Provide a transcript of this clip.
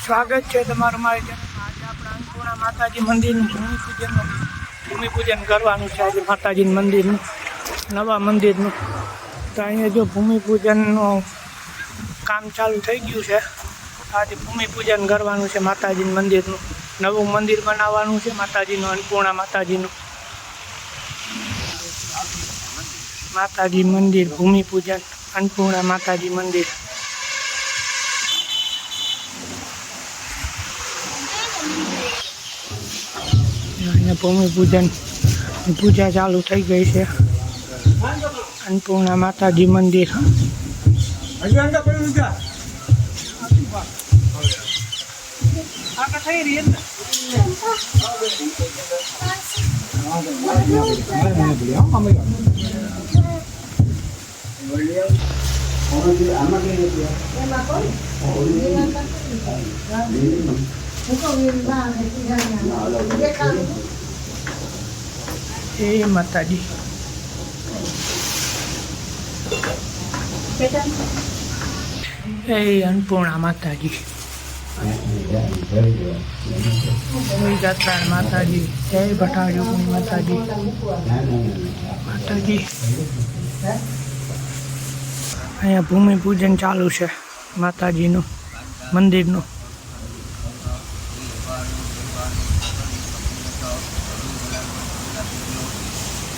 સ્વાગત છે તમારું મારી ચેનલમાં. આજે આપણે અન્નપૂર્ણા માતાજી મંદિરનું ભૂમિપૂજનનું ભૂમિપૂજન કરવાનું છે આજે માતાજી મંદિરનું, નવા મંદિરનું. તો અહીંયા જો ભૂમિપૂજનનું કામ ચાલુ થઈ ગયું છે. આજે ભૂમિપૂજન કરવાનું છે માતાજી મંદિરનું. નવું મંદિર બનાવવાનું છે માતાજીનું, અન્નપૂર્ણા માતાજીનું. માતાજી મંદિર, ભૂમિપૂજન, અન્નપૂર્ણા માતાજી મંદિર. અહીંયા ભૂમિપૂજન પૂજા ચાલુ થઈ ગઈ છે અન્નપૂર્ણા માતાજી મંદિર એ માતાજી. એ અન્નપૂર્ણા માતાજી. જાત્રા માતાજી. જય ભટાડી માતાજી. માતાજી. અહીંયા ભૂમિ પૂજન ચાલુ છે માતાજીનું મંદિરનું.